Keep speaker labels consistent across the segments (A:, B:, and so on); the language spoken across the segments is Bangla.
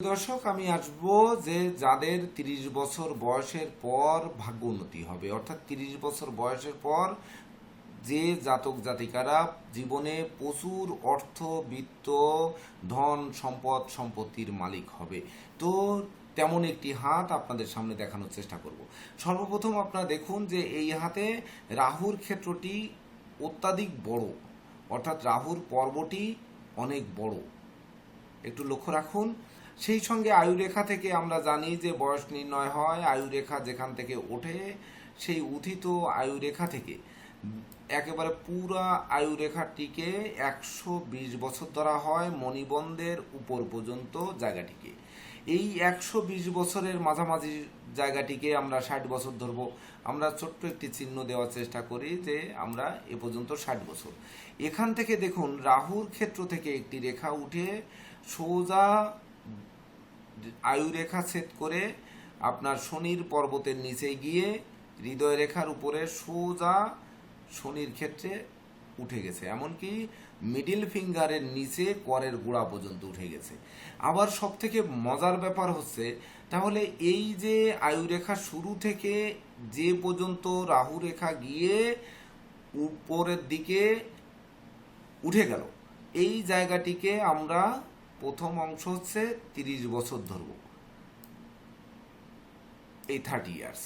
A: দর্শক, আমি আসব যে যাদের তিরিশ বছর বয়সের পর ভাগ্য উন্নতি হবে। অর্থাৎ তিরিশ বছর বয়সের পর যে জাতক জাতিকারা জীবনে প্রচুর অর্থ, বিত্ত, ধন, সম্পদ, সম্পত্তির মালিক হবে। তো তেমন একটি হাত আপনাদের সামনে দেখানোর চেষ্টা করব। সর্বপ্রথম আপনারা দেখুন যে এই হাতে রাহুর ক্ষেত্রটি অত্যাধিক বড়। অর্থাৎ রাহুর পর্বটি অনেক বড়। একটু লক্ষ্য রাখুন সেই সঙ্গে আয়ুরেখা থেকে আমরা জানি যে বয়স নির্ণয় হয়, আয়ুরেখা যেখান থেকে ওঠে, সেই উথিত আয়ুরেখা থেকে। একেবারে পুরা আয়ুরেখাটিকে একশো বিশ বছর ধরা হয় মণিবন্ধের উপর পর্যন্ত জায়গাটিকে। এই একশো বিশ বছরের মাঝামাঝি জায়গাটিকে আমরা ষাট বছর ধরবো। আমরা ছোট্ট একটি চিহ্ন দেওয়ার চেষ্টা করি যে আমরা এ পর্যন্ত ষাট বছর। এখান থেকে দেখুন, রাহুর ক্ষেত্র থেকে একটি রেখা উঠে সোজা আয়ুরেখা ছেদ করে আপনার শনির পর্বতের নিচে গিয়ে হৃদয় রেখার উপরে সোজা শনির ক্ষেত্রে উঠে গেছে। এমনকি মিডিল ফিঙ্গারের নিচে করের গোড়া পর্যন্ত উঠে গেছে। আবার সব থেকে মজার ব্যাপার হচ্ছে, তাহলে এই যে আয়ুরেখা শুরু থেকে যে পর্যন্ত রাহু রেখা গিয়ে উপরের দিকে উঠে গেল, এই জায়গাটিকে আমরা প্রথম অংশ হচ্ছে তিরিশ বছর ধরব এই থার্টি ইয়ার্স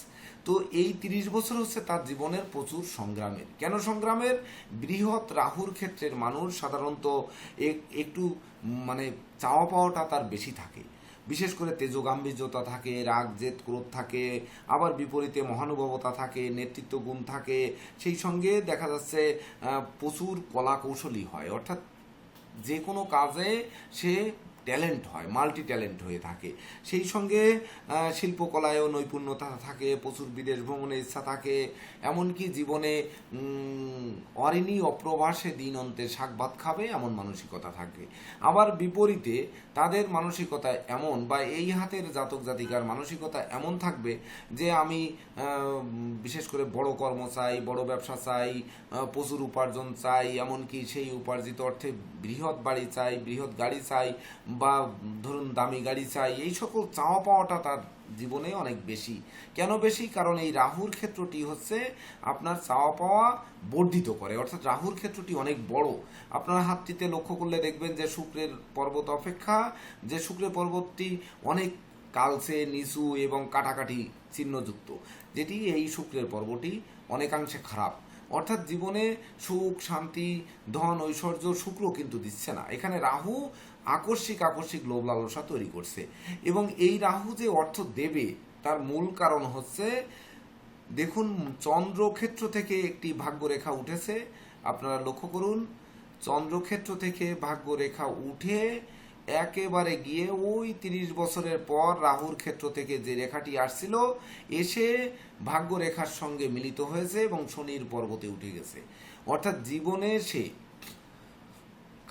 A: তো এই তিরিশ বছর হচ্ছে তার জীবনের প্রচুর সংগ্রামের। কেন সংগ্রামের? বৃহৎ রাহুর ক্ষেত্রের মানুষ সাধারণত এক- একটু মানে চাওয়া পাওয়াটা তার বেশি থাকে। বিশেষ করে তেজগাম্ভীর্যতা থাকে, রাগ, জেদ, ক্রোধ থাকে, আবার বিপরীতে মহানুভবতা থাকে নেতৃত্ব গুণ থাকে। সেই সঙ্গে দেখা যাচ্ছে প্রচুর কলা কৌশলী হয়। অর্থাৎ যে কোনো কাজে সে ট্যালেন্ট হয় মাল্টি ট্যালেন্ট হয়ে থাকে। সেই সঙ্গে শিল্পকলায়ও নৈপুণ্যতা থাকে, প্রচুর বিদেশ ভ্রমণের ইচ্ছা থাকে। এমনকি জীবনে অরিণী অপ্রবাসে দিন অন্তে শাক ভাত খাবে এমন মানসিকতা থাকবে আবার বিপরীতে, তাদের মানসিকতা এমন বা এই হাতের জাতক জাতিকার মানসিকতা এমন থাকবে যে আমি বিশেষ করে বড় কর্ম চাই, বড় ব্যবসা চাই প্রচুর উপার্জন চাই, এমনকি সেই উপার্জিত অর্থে বৃহৎ বাড়ি চাই, বৃহৎ গাড়ি চাই বা ধরুন দামি গাড়ি চাই, এই সকল চাওয়া পাওয়াটা তার জীবনে অনেক বেশি। কেন বেশি? কারণ এই রাহুর ক্ষেত্রটি হচ্ছে আপনার চাওয়া পাওয়া বর্ধিত করে। অর্থাৎ রাহুর ক্ষেত্রটি অনেক বড়। আপনার হাতটিতে লক্ষ্য করলে দেখবেন যে শুক্রের পর্বত অপেক্ষা, যে শুক্রের পর্বতটি অনেক কালচে, নিচু এবং কাটাকাটি চিহ্নযুক্ত যেটি এই শুক্রের পর্বটি অনেকাংশে খারাপ। অর্থাৎ জীবনে সুখ, শান্তি, ধন, ঐশ্বর্য, শুক্র কিন্তু দিচ্ছে না। এখানে রাহু আকস্মিক আকস্মিক লোভ লালসা তৈরি করছে এবং এই রাহু যে অর্থ দেবে, তার মূল কারণ হচ্ছে, দেখুন, চন্দ্রক্ষেত্র থেকে একটি ভাগ্যরেখা উঠেছে। আপনারা লক্ষ্য করুন, চন্দ্রক্ষেত্র থেকে ভাগ্যরেখা উঠে একেবারে গিয়ে ওই তিরিশ বছরের পর রাহুর ক্ষেত্র থেকে যে রেখাটি আসছিল, এসে ভাগ্য রেখার সঙ্গে মিলিত হয়েছে এবং শনির পর্বতে উঠে গেছে। অর্থাৎ জীবনে সে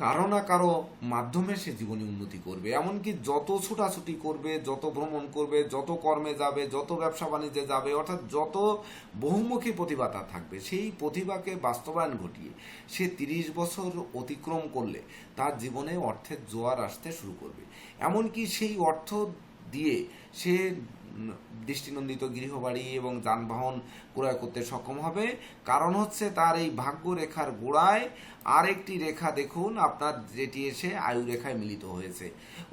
A: কারও না কারও মাধ্যমে সে জীবনে উন্নতি করবে। এমনকি যত ছুটাছুটি করবে, যত ভ্রমণ করবে, যত কর্মে যাবে, যত ব্যবসা বাণিজ্যে যাবে, অর্থাৎ যত বহুমুখী প্রতিভা তার থাকবে, সেই প্রতিভাকে বাস্তবায়ন ঘটিয়ে সে তিরিশ বছর অতিক্রম করলে তার জীবনে অর্থের জোয়ার আসতে শুরু করবে। এমনকি সেই অর্থ দিয়ে সে দৃষ্টিনন্দিত গৃহবাড়ি এবং যানবাহন ক্রয় করতে সক্ষম হবে। কারণ হচ্ছে তার এই ভাগ্য রেখার গোড়ায় আরেকটি রেখা দেখুন, আপনার যেটি এসে আয়ু রেখায় মিলিত হয়েছে।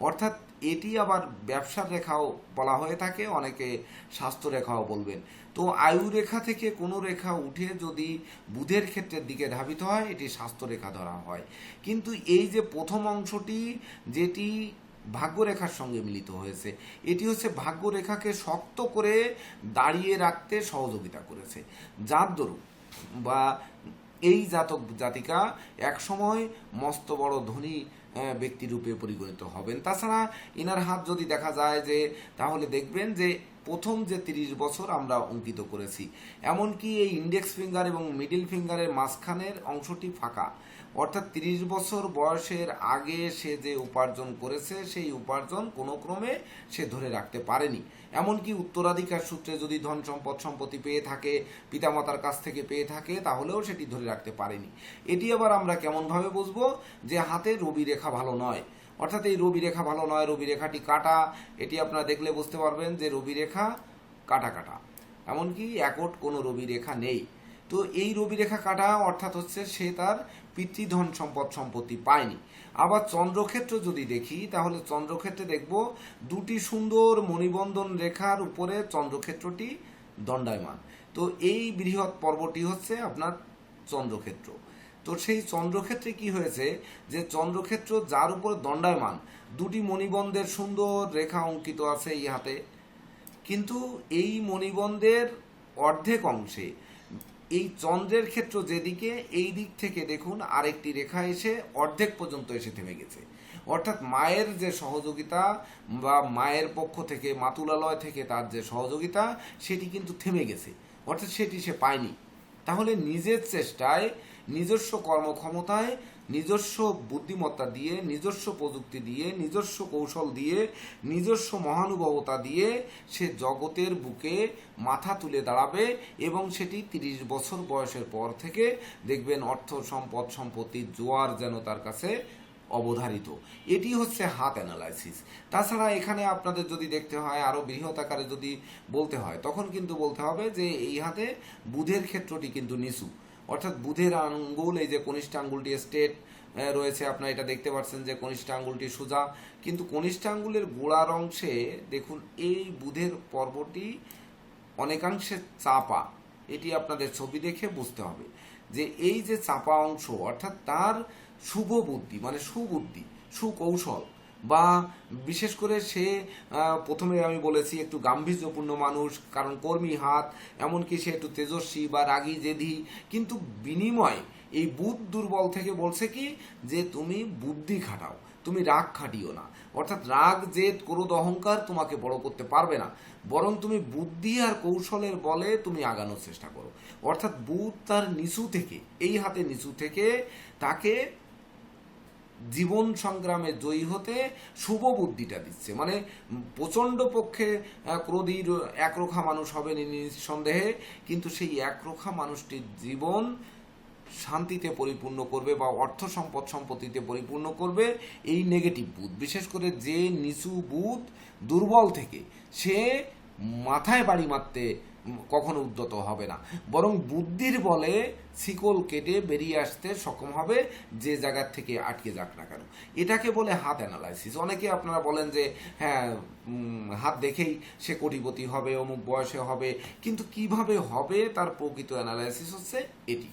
A: অর্থাৎ এটি আবার ব্যবসার রেখাও বলা হয়ে থাকে, অনেকে স্বাস্থ্য রেখাও বলবেন। তো আয়ু রেখা থেকে কোনো রেখা উঠে যদি বুধের ক্ষেত্রের দিকে ধাবিত হয়, এটি স্বাস্থ্য রেখা ধরা হয়। কিন্তু এই যে প্রথম অংশটি, যেটি ভাগ্যরেখার সঙ্গে মিলিত হয়েছে। এটি হচ্ছে ভাগ্যরেখাকে শক্ত করে দাঁড়িয়ে রাখতে সহযোগিতা করেছে। যার দরুন বা এই জাতক জাতিকা একসময় মস্ত বড় ধনী ব্যক্তিরূপে পরিগণিত হবেন। তাছাড়া ইনার হাত যদি দেখা যায় যে, তাহলে দেখবেন যে প্রথম যে তিরিশ বছর আমরা অঙ্কিত করেছি, এমনকি এই ইন্ডেক্স ফিঙ্গার এবং মিডিল ফিঙ্গারের মাঝখানের অংশটি ফাঁকা। অর্থাৎ তিরিশ বছর বয়সের আগে সে যে উপার্জন করেছে, সেই উপার্জন কোনো ক্রমে সে ধরে রাখতে পারেনি। এমনকি উত্তরাধিকার সূত্রে যদি ধন সম্পদ সম্পত্তি পেয়ে থাকে, পিতামাতার কাছ থেকে পেয়ে থাকে, তাহলেও সেটি ধরে রাখতে পারেনি। এটি আবার আমরা কেমনভাবে বুঝব? যে হাতে রবি রেখা ভালো নয়। অর্থাৎ এই রবি রেখা ভালো নয়, রবি রেখাটি কাটা, এটি আপনারা দেখলে বুঝতে পারবেন যে রবি রেখা কাটা কাটা। এমনকি একট কোনো রবি রেখা নেই। তো এই রবি রেখা কাটা অর্থাৎ হচ্ছে সে তার পিতৃধন সম্পদ সম্পত্তি পায়নি। আবার চন্দ্রক্ষেত্র যদি দেখি, তাহলে চন্দ্রক্ষেত্রে দেখব দুটি সুন্দর মণিবন্ধন রেখার উপরে চন্দ্রক্ষেত্রটি দণ্ডায়মান। তো এই বৃহৎ পর্বটি হচ্ছে আপনার চন্দ্রক্ষেত্র। তো সেই চন্দ্রক্ষেত্রে কি হয়েছে যে চন্দ্রক্ষেত্র যার উপর দণ্ডায়মান, দুটি মণিবন্ধের সুন্দর রেখা অঙ্কিত আছে এই হাতে। কিন্তু এই মণিবন্ধের অর্ধেক অংশে এই চন্দ্রের ক্ষেত্র যেদিকে, এই দিক থেকে দেখুন আরেকটি রেখা এসে অর্ধেক পর্যন্ত এসে থেমে গেছে। অর্থাৎ মায়ের যে সহযোগিতা বা মায়ের পক্ষ থেকে, মাতুলালয় থেকে তার যে সহযোগিতা, সেটি কিন্তু থেমে গেছে। অর্থাৎ সেটি সে পায়নি। তাহলে নিজের চেষ্টায় নিজস্ব কর্মক্ষমতায়, নিজস্ব বুদ্ধিমত্তা দিয়ে, নিজস্ব প্রযুক্তি দিয়ে, নিজস্ব কৌশল দিয়ে, নিজস্ব মহানুভবতা দিয়ে সে জগতের বুকে মাথা তুলে দাঁড়াবে এবং সেটি তিরিশ বছর বয়সের পর থেকে দেখবেন অর্থ সম্পদ সম্পত্তির জোয়ার যেন তার কাছে অবধারিত। এটি হচ্ছে হাত অ্যানালাইসিস তাছাড়া এখানে আপনাদের যদি দেখতে হয় আরও বৃহৎ আকারে যদি বলতে হয়, তখন কিন্তু বলতে হবে যে এই হাতে বুধের ক্ষেত্রটি কিন্তু নিচু। অর্থাৎ বুধের আঙ্গুল, এই যে কনিষ্ঠ আঙ্গুলটি স্টেট রয়েছে, আপনারা এটা দেখতে পাচ্ছেন যে কনিষ্ঠ আঙ্গুলটি সোজা। কিন্তু কনিষ্ঠ আঙ্গুলের গোড়ার অংশে, দেখুন, এই বুধের পর্বটি অনেকাংশে চাপা। এটি আপনাদের ছবি দেখে বুঝতে হবে যে এই যে চাপা অংশ, অর্থাৎ তার শুভ বুদ্ধি মানে সুবুদ্ধি, সুকৌশল বা বিশেষ করে সে প্রথমে আমি বলেছি একটু গাম্ভীর্যপূর্ণ মানুষ, কারণ কর্মী হাত, এমনকি সে একটু তেজস্বী বা রাগী, জেদি। কিন্তু বিনিময় এই বুধ দুর্বল থেকে বলছে কি? যে তুমি বুদ্ধি খাটাও, তুমি রাগ খাটিও না। অর্থাৎ রাগ, জেদ, ক্রোধ, অহংকার তোমাকে বড় করতে পারবে না। বরং তুমি বুদ্ধি আর কৌশলের বলে তুমি আগানোর চেষ্টা করো। অর্থাৎ বুধ তার নিচু থেকে, এই হাতে নিচু থেকে তাকে জীবন সংগ্রামে জয়ী হতে শুভ বুদ্ধিটা দিচ্ছে। মানে প্রচণ্ড পক্ষে ক্রোধীর একরোখা মানুষ হবে নিঃসন্দেহে, কিন্তু সেই একরোখা মানুষটির জীবন শান্তিতে পরিপূর্ণ করবে বা অর্থ সম্পদ সম্পত্তিতে পরিপূর্ণ করবে এই নেগেটিভ বুধ। বিশেষ করে যে নিচু বুধ দুর্বল থেকে, সে মাথায় বাড়ি মারতে কখনো উদ্যত হবে না। বরং বুদ্ধির বলে শিকল কেটে বেরিয়ে আসতে সক্ষম হবে যে জায়গার থেকে আটকে যাক না কেন। এটাকে বলে হাত অ্যানালাইসিস অনেকে আপনারা বলেন যে হ্যাঁ হাত দেখেই সে কোটিপতি হবে, অমুক বয়সে হবে। কিন্তু কীভাবে হবে তার প্রকৃত অ্যানালাইসিস হচ্ছে এটি।